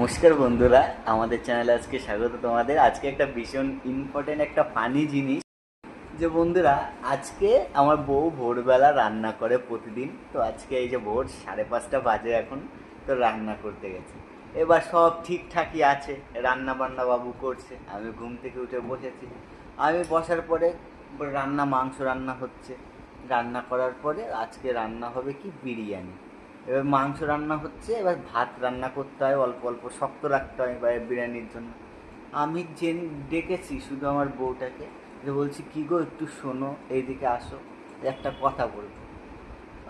নমস্কার বন্ধুরা, আমাদের চ্যানেলে আজকে স্বাগত তোমাদের। আজকে একটা ভীষণ ইম্পর্টেন্ট একটা ফানি জিনিস। যে বন্ধুরা, আজকে আমার বউ ভোরবেলা রান্না করে প্রতিদিন। তো আজকে এই যে ভোর সাড়ে পাঁচটা বাজে এখন, তো রান্না করতে গেছে। এবার সব ঠিকঠাকই আছে রান্না বান্না বাবু করছে, আমি ঘুম থেকে উঠে বসেছি। আমি বসার পরে রান্না, মাংস রান্না হচ্ছে। রান্না করার পরে আজকে রান্না হবে কি, বিরিয়ানি। এবার মাংস রান্না হচ্ছে, এবার ভাত রান্না করতে হয়, অল্প অল্প শক্ত রাখতে হয় এবার বিরিয়ানির জন্য। আমি যে ডেকেছি শুধু আমার বউটাকে, যে বলছি, কি গো, একটু শোনো, এইদিকে আসো, একটা কথা বলব।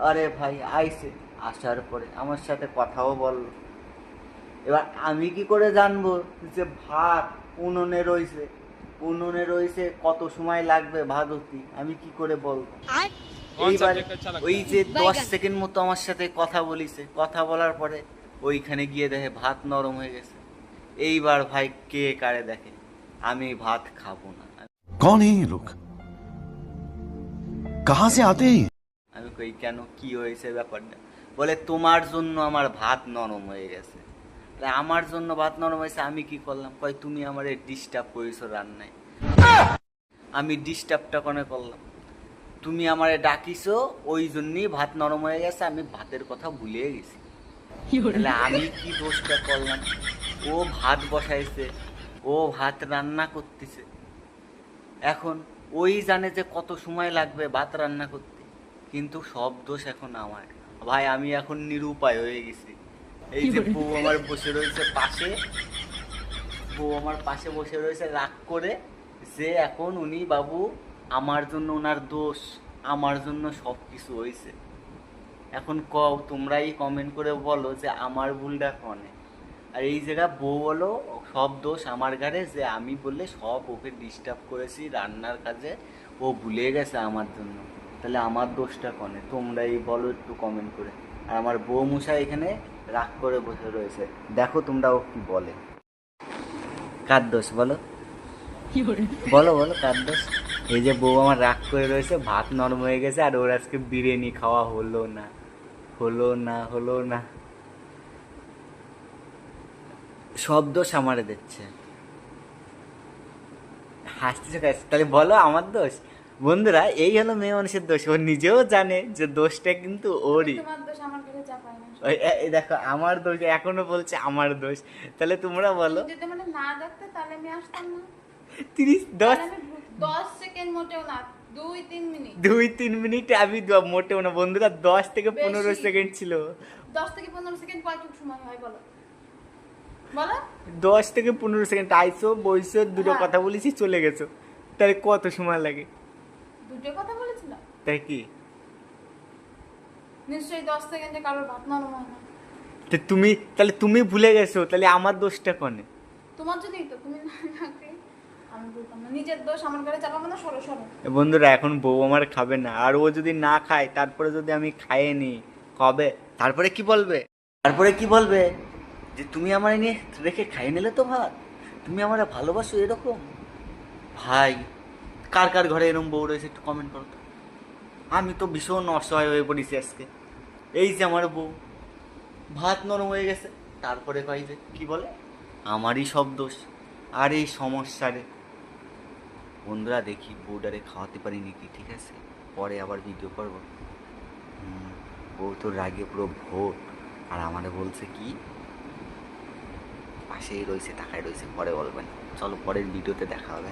আরে ভাই, আইসে। আসার পরে আমার সাথে কথাও বলল। এবার আমি কি করে জানব যে ভাত উনুনে রয়েছে? উনুনে রয়েছে কত সময় লাগবে ভাত হতে আমি কি করে বলব? এইবার ওই যে দশ সেকেন্ড মতো আমার সাথে কথা বলিছে কথা বলার পরে ওইখানে গিয়ে দেখে ভাত নরম হয়ে গেছে। এইবার ভাই কে কারে দেখে? আমি ভাত খাব না। এই লোক কাহা সে আতে আমি কই কেন কি হয়েছে ব্যাপারটা? বলে তোমার জন্য আমার ভাত নরম হয়ে গেছে। আমার জন্য ভাত নরম হয়েছে আমি কি করলাম? কয় তুমি আমার ডিস্টার্ব করেছ রান্নায়। আমি ডিস্টার্বটা কনে করলাম? তুমি আমারে ডাকিছো ওই জন্যই ভাত নরম হয়ে গেছে, আমি ভাতের কথা ভুলে গেছি। আমি কি দোষটা করলাম? ও ভাত বসাইছে, ও ভাত রান্না করতেছে। এখন ওই জানে যে কত সময় লাগবে ভাত রান্না করতে, কিন্তু সব দোষ এখন আমার। ভাই, আমি এখন নিরুপায় হয়ে গেছি। এই যে বউ আমার বসে রয়েছে পাশে, বউ আমার পাশে বসে রয়েছে, রাগ করে যে এখন উনি বাবু আমার জন্য ওনার দোষ আমার জন্য সব কিছু হয়েছে এখন কও তোমরাই কমেন্ট করে বলো যে আমার ভুলটা কনে। আর এই জায়গা বউ বলো সব দোষ আমার ঘাড়ে যে আমি বললে সব ওকে ডিস্টার্ব করেছি রান্নার কাজে ও ভুলে গেছে আমার জন্য। তাহলে আমার দোষটা কনে? তোমরাই বলো একটু কমেন্ট করে। আর আমার বউ মশাই এখানে রাগ করে বসে রয়েছে। দেখো তোমরা ও কি বলে। কার দোষ বলো? বলো বলো কার দোষ? এই যে বউ আমার রাগ করে রয়েছে ভাত নরম হয়ে গেছে আর ওর আজকে বিরিয়ানি খাওয়া হলো না হলো না হলো না। সব দোষ আমারে দিচ্ছে। হাসতেছে তাহলে বলো আমার দোষ? বন্ধুরা এই হলো মেয়ে মানুষের দোষ। ও নিজেও জানে যে দোষটা কিন্তু ওরই। দেখো আমার দোষ এখনও বলছে আমার দোষ। তাহলে তোমরা বলো। মানে না তাহলে আমি আসতাম না। তিরিশ দশ তাহলে আমি দশ সেকেন্ড মোটেও না দুই তিন মিনিট। দুই তিন মিনিট আমি মোটেও না বন্ধুরা দশ থেকে পনেরো। সেকেন্ড ছিল। দশ থেকে পনেরো সেকেন্ড সময় হয় বলো? বলো? দশ থেকে পনেরো সেকেন্ড আইসো বইসো দুটো হ্যাঁ। কথা বলেছি চলে গেছো। তাহলে কত সময় লাগে? দুটো কথা বলেছিল? তাই কি? নিশ্চয়ই দশ সেকেন্ডে কারোর ভাত নরম হয় না। তো তুমি তাহলে তুমি ভুলে গেছো তাহলে আমার দোষটা কনে? তোমার জন্যই তো তুমি না বন্ধুরা, এখন বউ আমার খাবে না। আর ও যদি না খায়, তারপরে যদি আমি খাইয়ে নি কবে? তারপরে কি বলবে? তারপরে কি বলবে? যে তুমি আমার নিয়ে রেখে খাইয়ে নিলে তো ভাত। তুমি আমার ভালোবাসো এরকম? ভাই, কার কার ঘরে এরকম বউ রয়েছে একটু কমেন্ট করো আমি তো ভীষণ অসহায় হয়ে পড়েছি আজকে। এই যে আমার বউ। ভাত নরম হয়ে গেছে, তারপরে কয় যে কি বলে? আমারই সব দোষ। আর এই সমস্যারে বন্ধুরা দেখি বউডারে খাওয়াতে পারি নাকি, ঠিক আছে? পরে আবার ভিডিও করব। বউ তো রাগে পুরো ভোট আর আমারে বলছে কি? পাশেই রয়েছে তাকায় রয়েছে, পরে বলবেন। চলো পরের ভিডিওতে দেখা হবে।